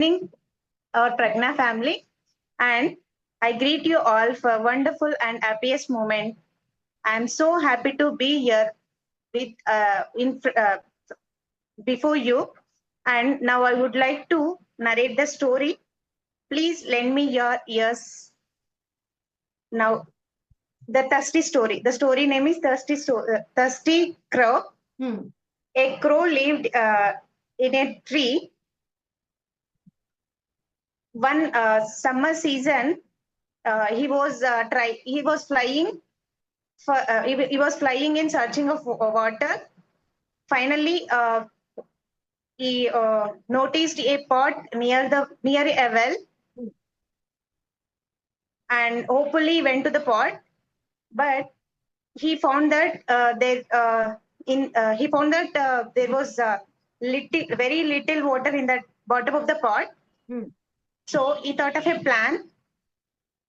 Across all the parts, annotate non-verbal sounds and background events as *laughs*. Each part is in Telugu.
evening, our Pragna family, and I greet you all for a wonderful and happiest moment. I'm so happy to be here with uh, in uh, before you, and now I would like to narrate the story. Please lend me your ears. Now, the thirsty story. The story name is Thirsty Sto- uh, Thirsty Crow. Hmm. A crow lived uh, in a tree. One uh, summer season, uh, he was uh, try he was flying for uh, he, he was flying in searching of water. Finally, uh, he uh, noticed a pot near the near a well, and hopefully went to the pot, but he found that uh, there in he found that there was little very little water in the bottom of the pot Hmm. So he thought of a plan.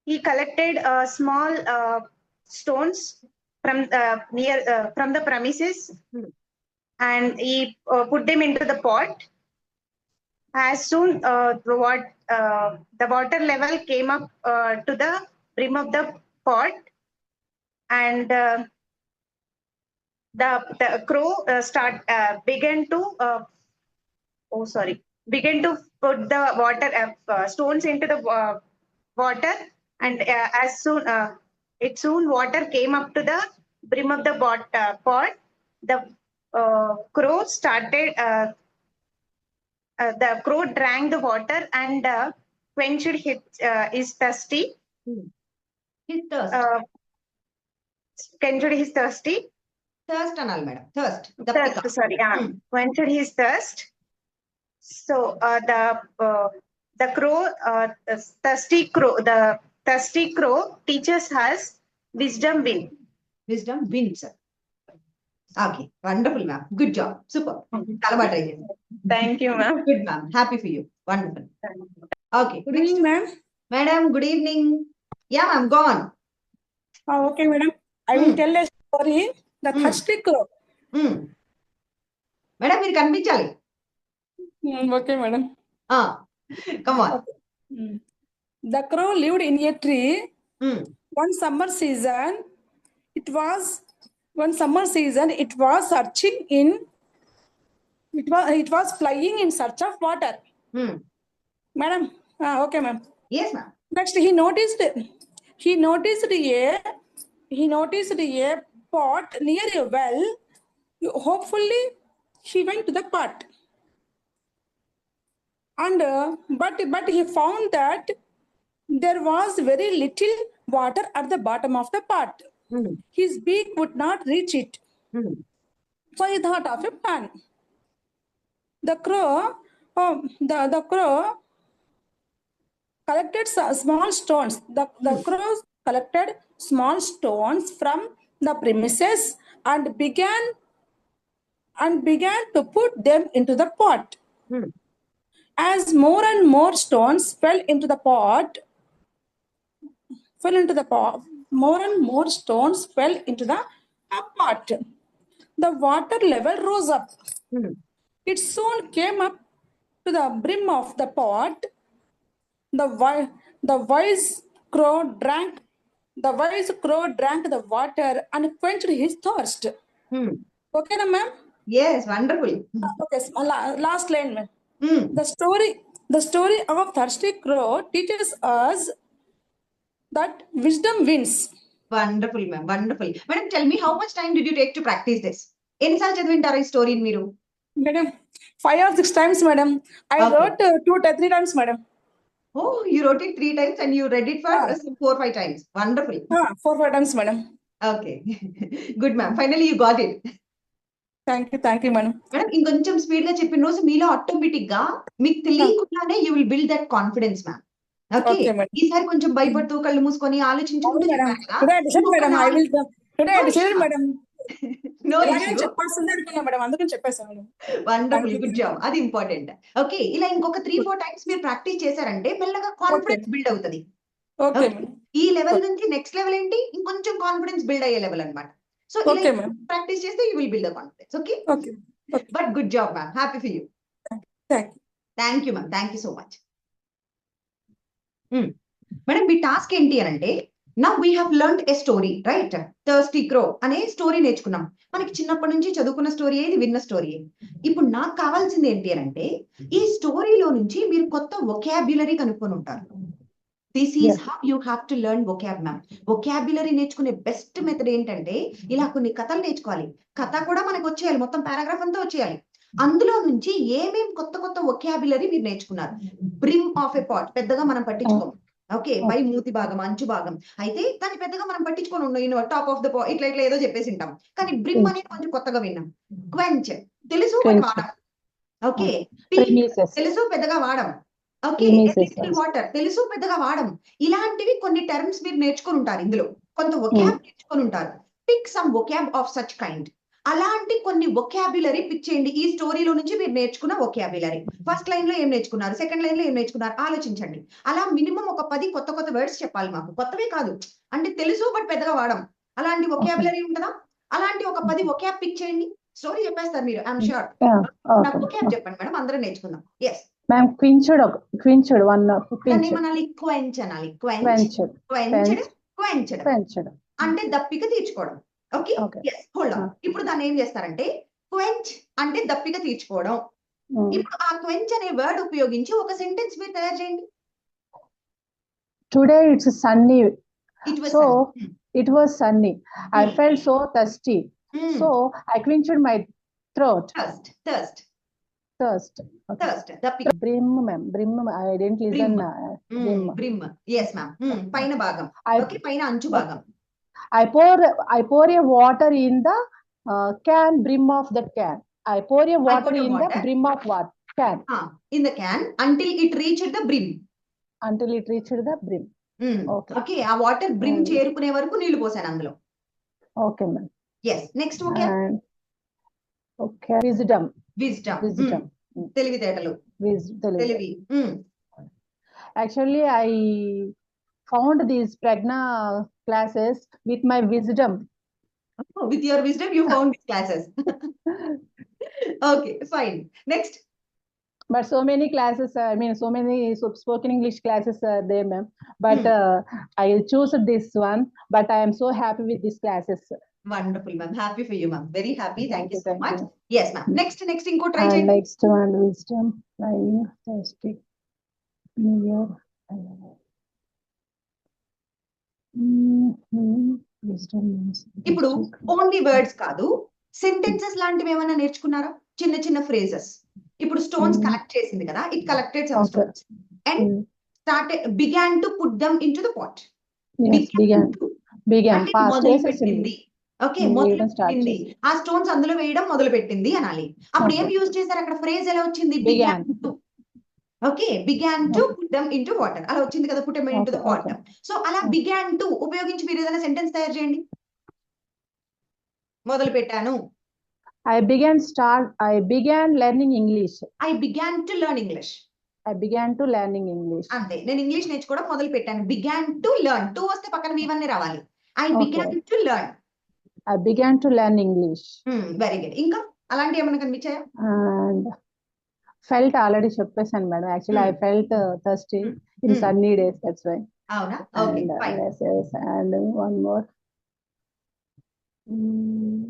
He collected uh, small uh, stones from uh, near uh, from the premises and he uh, put them into the pot. As soon uh, the the water level came up to the brim of the pot and the the crow start began to oh sorry begin to put the water uh, uh stones into the uh, water, and uh, as soon it soon water came up to the brim of the bot, pot. The crow started. the crow drank the water and quenched his, his thirsty. Hmm. His thirst. quenched his thirsty. Thirst, Anal, madam. Thirst. Thirst sorry, yeah. Hmm. Quenched his thirst So uh, the uh, the crow, uh, the thirsty crow, the thirsty crow teaches us wisdom win. Wisdom wins okay wonderful ma'am good job super చాలా బాగా ట్రై చేసింది Thank you, ma'am. Good ma'am happy for you wonderful okay Good evening, ma'am. Madam good evening yeah ma'am gone Ah, okay, madam. I will Hmm. tell a story. The Hmm. thirsty crow. Madam మీరు కనిపించాలి Hmm, Okay, madam. Ah, come on. The crow lived in a tree. Mm. One summer season, it was one summer season. It was searching in. It was it was flying in search of water. Mm. Madam, ah, okay, ma'am. Yes, ma'am. Next, he noticed. He noticed a. He noticed a pot near a well. Hopefully, he went to the pot. And uh, but but he found that there was very little water at the bottom of the pot. Hmm. His beak would not reach it. Hmm. So he thought of a plan. The crow, oh, the, the crow collected small stones. The, the hmm. crows collected small stones from the premises and began and began to put them into the pot. As more and more stones fell into the pot, fell into the pot, more and more stones fell into the pot. The water level rose up. Mm. It soon came up to the brim of the pot. The, the wise crow drank the wise crow drank the water and quenched his thirst. Hmm. Okay, ma'am? Yes, wonderful. okay, last line, ma'am. The story, the story of thirsty crow teaches us that wisdom wins. Wonderful ma'am wonderful madam tell me how much time did you take to practise this ఎన్నిసార్లు చదివింటారా ఈ స్టోరీని మీరు Madam, five or six times, madam. I Okay. wrote uh, two to three times, madam. Oh you rote it three times and you read it for Yeah. Four five times wonderful Ah, four, five times, madam. Okay *laughs* good ma'am finally you got it Thank you, thank you, madam. Madam ఇంకొంచెం స్పీడ్గా చెప్పిన రోజు మీలో ఆటోమేటిక్గా మీకు తెలియకుండానే you will build that confidence ma'am okay. ఈసారి కొంచెం భయపడుతూ కళ్ళు మూసుకొని ఆలోచించుకుంటూ madam madam wonderful. Good job అది ఇంపార్టెంట్ ఓకే ఇలా ఇంకొక త్రీ ఫోర్ టైమ్స్ మీరు ప్రాక్టీస్ చేశారంటే మెల్లగా కాన్ఫిడెన్స్ బిల్డ్ అవుతుంది. మేడం ఈ లెవెల్ నుంచి నెక్స్ట్ లెవెల్ ఏంటి? ఇంకొంచెం కాన్ఫిడెన్స్ బిల్డ్ అయ్యే లెవెల్ అన్నమాట. సో ప్రాక్టీస్ చేస్తే you will build confidence okay but good job ma'am happy for you thank you ma'am thank you so much madam me task ఏంటి అని అంటే now we have learn a story right thirsty crow అనే స్టోరీ నేర్చుకున్నాం. మనకి చిన్నప్పటి నుంచి చదువుకున్న స్టోరీ ఇది విన్న స్టోరీ ఇప్పుడు నాకు కావాల్సింది ఏంటి అని అంటే ఈ స్టోరీలో నుంచి మీరు కొత్త వొకాబ్యులరీ కనుక్కొని ఉంటారు. This is how you have to learn vocab ma'am vocabulary నేర్చుకునే బెస్ట్ మెథడ్ ఏంటంటే ఇలా కొన్ని కథలు నేర్చుకోవాలి. కథ కూడా మనకు వచ్చేయాలి. మొత్తం పారాగ్రాఫ్ అంతా వచ్చేయాలి. అందులో నుంచి ఏమేం కొత్త కొత్త వొకాబులరీ మీరు నేర్చుకున్నారు? బ్రిమ్ ఆఫ్ ఎ పాట్ పెద్దగా మనం పట్టించుకోం ఓకే పై మూతి భాగం అంచు భాగం. అయితే దాన్ని పెద్దగా మనం పట్టించుకొని. ఉండవు టాప్ ఆఫ్ ద పా ఇట్లా ఇట్లా ఏదో చెప్పేసి ఉంటాం కానీ బ్రిమ్ అనేది కొంచెం కొత్తగా విన్నాం. క్వెంచ్ తెలుసు. వాడం ఓకే. తెలుసు? పెద్దగా వాడం ఓకే. వాటర్ తెలుసు పెద్దగా వాడం. ఇలాంటివి కొన్ని టర్మ్స్ మీరు నేర్చుకొని ఉంటారు ఇందులో. కొంత వొకాబ్ నేర్చుకొని ఉంటారు. Pick some vocab of such kind అలాంటి కొన్ని వొకాబులరీ పిక్ చేయండి. ఈ స్టోరీలో నుంచి మీరు నేర్చుకున్న వొకాబులరీ ఫస్ట్ లైన్లో ఏం నేర్చుకున్నారు? సెకండ్ లైన్లో ఏం నేర్చుకున్నారు? ఆలోచించండి. అలా మినిమం ఒక పది కొత్త కొత్త వర్డ్స్ చెప్పాలి మాకు. కొత్తవే కాదు. అంటే తెలుసు బట్ పెద్దగా వాడం. అలాంటి వొకాబులరీ ఉంటుందా? అలాంటి ఒక పది వొకాబ్ పిక్ చేయండి. స్టోరీ చెప్పేస్తారు మీరు ఐఎమ్ షూర్ నాకు. వొకాబ్ చెప్పండి మేడం అందరం నేర్చుకుందాం. Yes ma'am quenched quenched one quenched అంటే దప్పిక తీర్చుకోవడం ఓకే ఇప్పుడు దాన్ని ఏం చేస్తారంటే క్వెంచ్ అంటే దప్పిక తీర్చుకోవడం ఇప్పుడు ఆ క్వెంచ్ అనే వర్డ్ ఉపయోగించి ఒక సెంటెన్స్ మీరు తయారు చేయండి today it's sunny it so it was sunny I fell so thirsty so I quenched my throat thirst thirst thirst. Thirst didn't listen. Brim. uh, brim. Brim yes ma'am పైన భాగం ఓకే పైన అంచు భాగం I pour, I pour a water in the uh, can, brim of that can. I pour a water put a in the water. brim of what? Can, in the can until it the brim until it reached the brim. Okay. Okay ఆ వాటర్ బ్రిమ్ Hmm. చేరుకునే వరకు నీళ్ళు పోసాను అందులో Okay, ma'am. Yes next okay okay, wisdom, wisdom wisdom, తెలివితేటలు wisdom. తెలివి Mm. Actually, I found these Pragna classes with my wisdom. with your wisdom you found these classes *laughs* okay fine next But so many classes, I mean, so many so- spoken English classes are there, ma'am. But Hmm. uh, I choose this one. But I am so happy with these classes. Wonderful ma'am happy for you ma'am very happy thank you so much yes ma'am next next ఇంకో ట్రై చేయండి ఇప్పుడు ఓన్లీ వర్డ్స్ కాదు సెంటెన్సెస్ లాంటివి ఏమైనా నేర్చుకున్నారా? చిన్న చిన్న ఫ్రేజెస్ ఇప్పుడు స్టోన్స్ కలెక్ట్ చేసింది కదా it collected some stones and start began to put them in to the pot began began pass చేసింది ఓకే Hmm, మొదలు వేయడం start పెట్టింది. ఆ స్టోన్స్ అందులో వేయడం మొదలు పెట్టింది అనాలి. అప్పుడు ఏం. యూజ్ చేశారు? అక్కడ ఫ్రేజ్ ఎలా వచ్చింది? Began. Okay began to put them in to water. అలా వచ్చింది కదా put in to the water. So అలా. బిగాన్ టు ఉపయోగించి మీరు ఏదైనా సెంటెన్స్ తయారు చేయండి. మొదలు పెట్టాను. I began start, I began learning English. I began to learn English I began to learning English. అంతే. నేను ఇంగ్లీష్ నేర్చుకోవడం మొదలు పెట్టాను బిగాన్ టు లెర్న్. టు వస్తే పక్కన మీ వన్నీ రావాలి. I. Began to learn I began to learn English very good ఇంకా అలాంటి ఏమైనా కనిపించాయా felt already చెప్పేసాను madam actually I felt thirsty in Hmm. Sunny days that's why అవునా okay and uh, fine yes yes and one more Mm,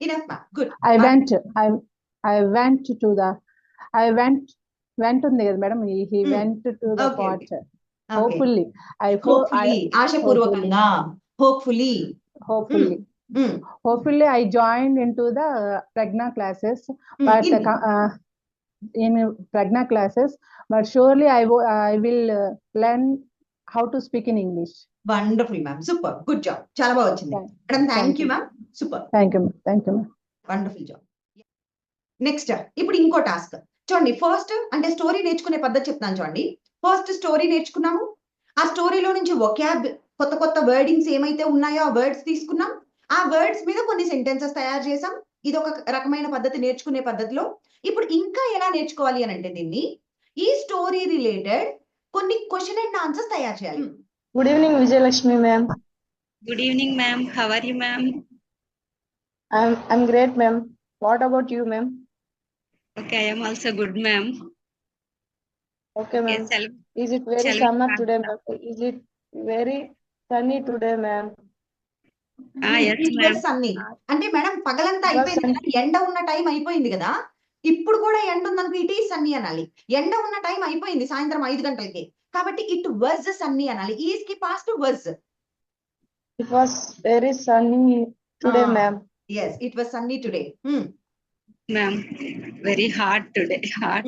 enough ma'am good I went I I went to the I went went ఉంది కదా madam he he Hmm. went to the Okay, pot okay. hopefully I ho- hopefully I ఆశపూర్వకంగా hopefully hopefully Hmm. hopefully I joined into the Pragna classes but uh, co- uh, in Pragna classes, but surely I I will uh, learn how to speak in English. Wonderful ma'am super good job చాలా బాగా వచ్చింది madam thank thank you you. Ma'am super Thank you, ma'am. thank you. ma'am. Wonderful job next ఇప్పుడు ఇంకో టాస్క్ చూడండి ఫస్ట్ అంటే స్టోరీ నేర్చుకునే పద్ధతి చెప్తాను చూడండి ఫస్ట్ స్టోరీ నేర్చుకున్నాము ఆ స్టోరీలో నుంచి ఒక్యాబ్ కొత్త కొత్త వర్డింగ్స్ ఏమైతే ఉన్నాయో ఆ వర్డ్స్ తీసుకున్నాం. ఆ వర్డ్స్ మీద కొన్ని సెంటెన్సెస్ తయారు చేసాం ఇది ఒక రకమైన పద్ధతి నేర్చుకునే పద్ధతిలో. ఇప్పుడు ఇంకా ఎలా నేర్చుకోవాలి అని అంటే దీన్ని ఈ స్టోరీ రిలేటెడ్ కొన్ని క్వశ్చన్ అండ్ ఆన్సర్స్ తయారు చేయాలి. Good evening Vijayalakshmi ma'am good evening ma'am how you ma'am I'm am great ma'am what about you ma'am okay I am also good ma'am okay ma'am is it very summer today ma'am is it very Ah, It ma'am. was sunny. అంటే మేడం పగలంతా అయిపోయింది ఎండ ఉన్న టైం అయిపోయింది కదా ఇప్పుడు కూడా ఎండ ఉందనుకో ఇట్ ఈస్ సన్నీ అనాలి ఎండ ఉన్న టైం అయిపోయింది సాయంత్రం ఐదు గంటలకి కాబట్టి ఇట్ వజ్ సన్నీ అనాలి ఈస్కి past was It was very sunny today, Ah. ma'am. Yes it was sunny today Ma'am, very hot today. Hot.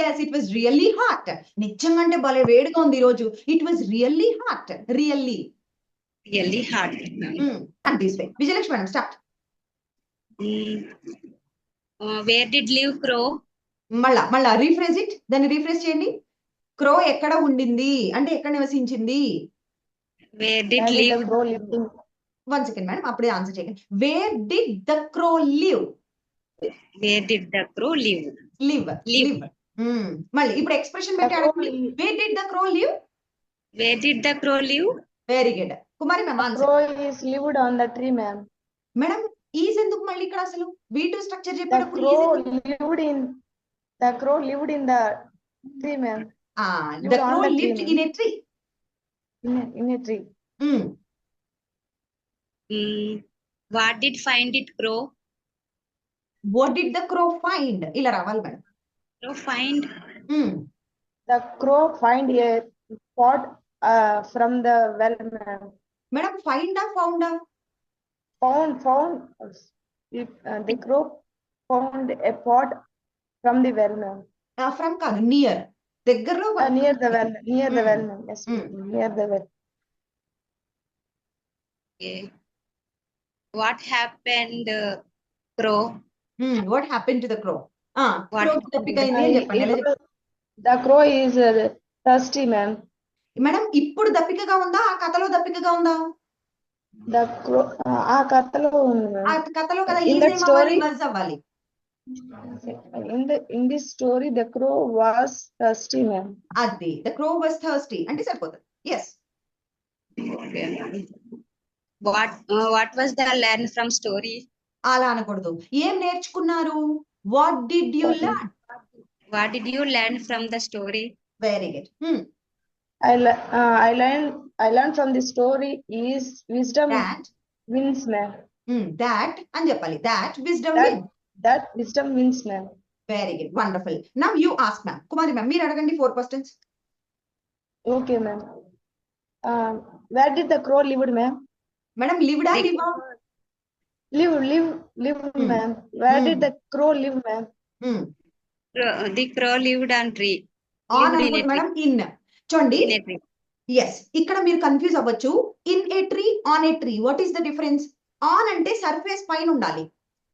Yes it was really hot నిజంగా అంటే భలే వేడిగా ఉంది ఈ రోజు it was really hot really Really hot, ma'am. And this way Vijayalakshmi madam start Mm. Uh, where did leave crow? మళ్ళా మళ్ళా రీఫ్రెజ్ ఇట్ దాన్ని రీఫ్రెజ్ చేయండి. క్రో ఎక్కడ ఉండింది? అంటే ఎక్కడ నివసించింది? Crow lived in? One second madam అప్పుడే ఆన్సర్ చేయండి. Where did the crow live Where did the crow live? Live Live. Live మళ్ళీ ఇప్పుడు ఎక్స్ప్రెషన్ పెట్టి అడగండి. Where did the crow live Where did the crow live? Very good Kumari ma'am answer Crow is lived on the tree, ma'am. Madam is ఎందుకు మళ్ళీ ఇక్కడ అసలు వీ టూ స్ట్రక్చర్ The చెప్పేటప్పుడు crow is lived in, the crow lived in the tree, ma'am. The lived on crow the tree, lived ma'am. In a tree In a, in a tree. Mm. What did find it crow? What did the crow find ఇలా రావాలి madam Crow find The crow find a pot uh, from the well, ma'am. Madam ఫైండా ఫౌండా Found, found, uh, if, uh, the crow found a pot from the well, ma'am. From కాదు నియర్ దగ్గరలో Uh, near the well, near the Mm. well, ma'am. Yes, Mm. near the well. Okay. What happened, uh, crow? What happen to the crow What దప్పిక అయింది అని I- చెప్పండి ఎలా it was- The crow is uh, thirsty, ma'am. Madam ఇప్పుడు దప్పికగా ఉందా? ఆ కథలో దప్పికగా ఉందా? ఆ story the crow was crow was thirsty అంటే సరిపోతుంది. Yes what what the learn from story అలా అనకూడదు. ఏం నేర్చుకున్నారు? What did you learn what did you from the story very good I, le- uh, I learned, I learned from the story is wisdom that wins, ma'am. That అని చెప్పాలి that wisdom That, that wisdom wins, ma'am. Very good wonderful now you ask ma'am Kumari ma'am మీరు అడగండి four questions Okay, ma'am. Um, where did the crow lived, ma'am? Madam లివ్డా Like- Liva Live, live, live, Hmm. ma'am. Where Hmm. did the crow live, ma'am? Crow, the crow lived on tree. On Lived in చూడండి. ఎస్ ఇక్కడ మీరు కన్ఫ్యూజ్ అవ్వచ్చు. In a tree on a tree what is the difference on అంటే సర్ఫేస్ పైన ఉండాలి.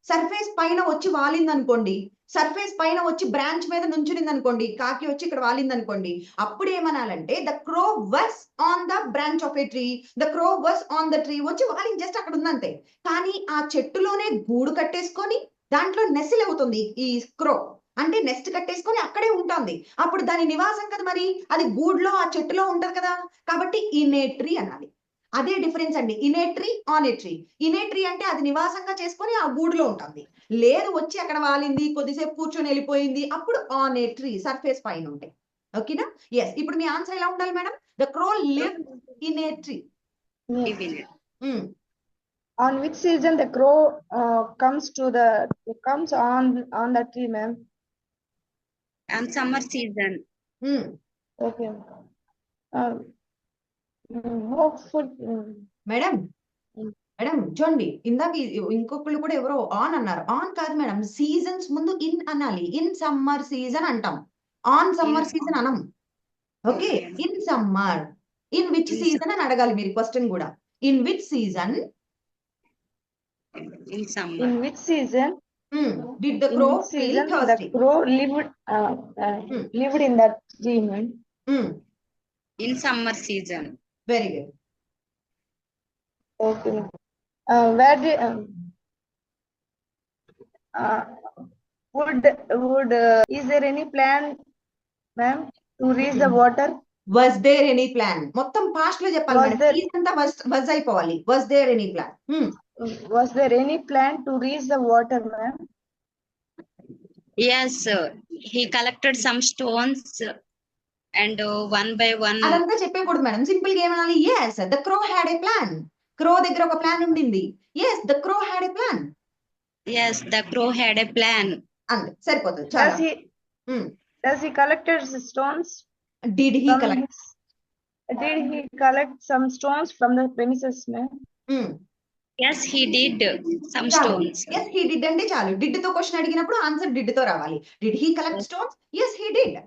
సర్ఫేస్ పైన వచ్చి వాలింది అనుకోండి సర్ఫేస్ పైన వచ్చి బ్రాంచ్ మీద నుంచునింది అనుకోండి కాకి వచ్చి ఇక్కడ వాలింది అనుకోండి అప్పుడు ఏమనాలంటే the crow was on the branch of a tree the crow was on the tree వచ్చి వాలింది జస్ట్ అక్కడ ఉందంతే. కానీ ఆ చెట్టులోనే గూడు కట్టేసుకొని దాంట్లో నెసిల్ అవుతుంది ఈ క్రో అంటే నెస్ట్ కట్టేసుకొని అక్కడే ఉంటుంది. అప్పుడు దాని నివాసం కదా మరి? అది గూడ్లో ఆ చెట్టులో ఉంటది కదా? కాబట్టి ఇనేట్రీ అనాలి. అదే డిఫరెన్స్ అండి. In a tree on a tree in a tree అంటే అది నివాసంగా చేసుకొని ఆ గూడులో ఉంటుంది. లేదు వచ్చి అక్కడ వాలింది కొద్దిసేపు కూర్చొని వెళ్ళిపోయింది అప్పుడు ఆన్ ఏ ట్రీ సర్ఫేస్ పైన ఉంటాయి. ఓకేనా? ఎస్ ఇప్పుడు మీ ఆన్సర్ ఎలా ఉండాలి madam? The crow live in a tree Live in it. On which season the crow uh, comes to the comes on on the tree, ma'am? On summer season. Okay. Um, mm, food? mm, madam. Madam చూడండి ఇందాక ఇంకొకళ్ళు కూడా ఎవరో ఆన్ అన్నారు ఆన్ కాదు మేడం సీజన్స్ ముందు ఇన్ అనాలి ఇన్ సమ్మర్ సీజన్ అంటాం ఆన్ సమ్మర్ In సీజన్ అనం okay Okay. In summer in which In season అని అడగాలి మీరు క్వశ్చన్ కూడా in which season In summer. In which season? Did the In crow which feel season thirsty the crow lived uh, uh, Mm. lived in that tree, ma'am? In summer season. Very good Okay. Uh, where did um, uh, would would uh, is there any plan, ma'am, to reach the water? Was there any plan మొత్తం పాస్ట్లో చెప్పాలి Is అంతా వజ్ వజ్ అయిపోవాలి was there any plan Was there any plan to reach the water, ma'am? Yes, uh, he collected some stones uh, and uh, one by one. అదంతా చెప్పేకూడదు మేడం సింపుల్ గా ఏమనాలి yes the crow had a plan crow దగ్గర ఒక ప్లాన్ ఉండింది yes the crow had a plan Yes, the crow had a plan. అంతే సరిపోతుంది చాలా Does he, Hmm. does he collected the stones? Did he from collect his- Did he collect some stones from the premises, ma'am? Yes, He did uh, some stones. As he did అంటే చాలు. డిడ్తో క్వశ్చన్ అడిగినప్పుడు ఆన్సర్ డిడ్తో రావాలి. Did he collect stones as he did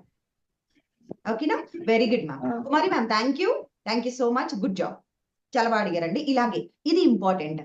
ఓకేనా very good ma'am Kumari ma'am thank you thank you so much good job చాలా బాగా అడిగారండి. ఇలాగే ఇది ఇంపార్టెంట్